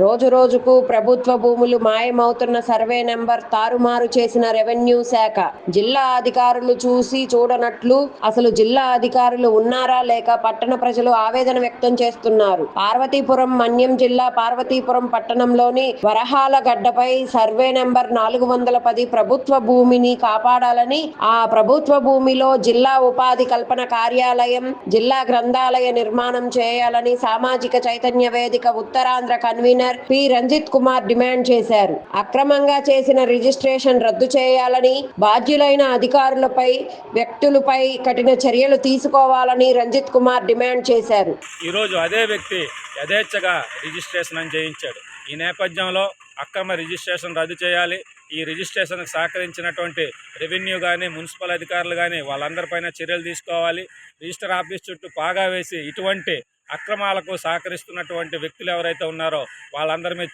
రోజు రోజుకు ప్రభుత్వ భూములు మాయమవుతున్న సర్వే నెంబర్ తారుమారు చేసిన రెవెన్యూ శాఖ. జిల్లా అధికారులు చూసి చూడనట్లు అసలు జిల్లా అధికారులు ఉన్నారా లేక పట్టణ ప్రజలు ఆవేదన వ్యక్తం చేస్తున్నారు. పార్వతీపురం మన్యం జిల్లా పార్వతీపురం పట్టణంలోని వరహాల గడ్డపై సర్వే నెంబర్ నాలుగు వందల పది ప్రభుత్వ భూమిని కాపాడాలని ఆ ప్రభుత్వ భూమిలో జిల్లా ఉపాధి కల్పన కార్యాలయం జిల్లా గ్రంథాలయ నిర్మాణం చేయాలని సామాజిక చైతన్య వేదిక Uttarandhra convener P. Ranjith Kumar demand చేశారు. అక్రమంగా చేసిన రిజిస్ట్రేషన్ రద్దు చేయాలని బాధ్యులైన అధికారులపై వ్యక్తులపై కఠిన చర్యలు తీసుకోవాలని రంజిత్ కుమార్ డిమాండ్ చేశారు. ఈరోజు అదే వ్యక్తి యథేచ్ఛగా రిజిస్ట్రేషన్ చేయించాడు ఈ నేపథ్యంలో అక్రమ రిజిస్ట్రేషన్ రద్దు చేయాలి. ఈ రిజిస్ట్రేషన్కు సహకరించినటువంటి రెవెన్యూ కానీ మున్సిపల్ అధికారులు కానీ వాళ్ళందరిపైన చర్యలు తీసుకోవాలి. రిజిస్టర్ ఆఫీస్ చుట్టూ పాగా వేసి ఇటువంటి అక్రమాలకు సహకరిస్తున్నటువంటి వ్యక్తులు ఎవరైతే ఉన్నారో వాళ్ళందరి మీద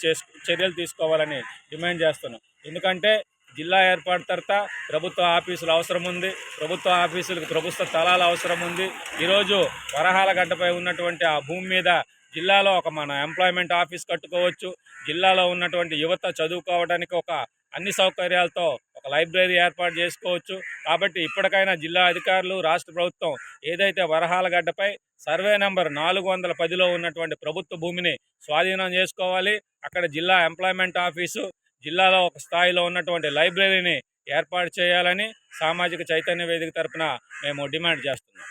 చర్యలు తీసుకోవాలని డిమాండ్ చేస్తున్నాం. ఎందుకంటే జిల్లా ఏర్పాటు తర్వాత ప్రభుత్వ ఆఫీసులు అవసరం ఉంది. ప్రభుత్వ ఆఫీసులకు ప్రభుత్వ స్థలాలు అవసరం ఉంది. ఈరోజు వరహాల గడ్డపై ఉన్నటువంటి ఆ భూమి మీద జిల్లాలో ఒక మన ఎంప్లాయ్మెంట్ ఆఫీస్ కట్టుకోవచ్చు. జిల్లాలో ఉన్నటువంటి యువత చదువుకోవడానికి ఒక అన్ని సౌకర్యాలతో ఒక లైబ్రరీ ఏర్పాటు చేసుకోవచ్చు. కాబట్టి ఇప్పటికైనా జిల్లా అధికారులు రాష్ట్ర ప్రభుత్వం ఏదైతే వరహాల గడ్డపై సర్వే నెంబర్ నాలుగు వందల పదిలో ఉన్నటువంటి ప్రభుత్వ భూమిని స్వాధీనం చేసుకోవాలి. అక్కడ జిల్లా ఎంప్లాయ్మెంట్ ఆఫీసు జిల్లాలో ఒక స్థాయిలో ఉన్నటువంటి లైబ్రరీని ఏర్పాటు చేయాలని సామాజిక చైతన్య వేదిక తరపున మేము డిమాండ్ చేస్తున్నాం.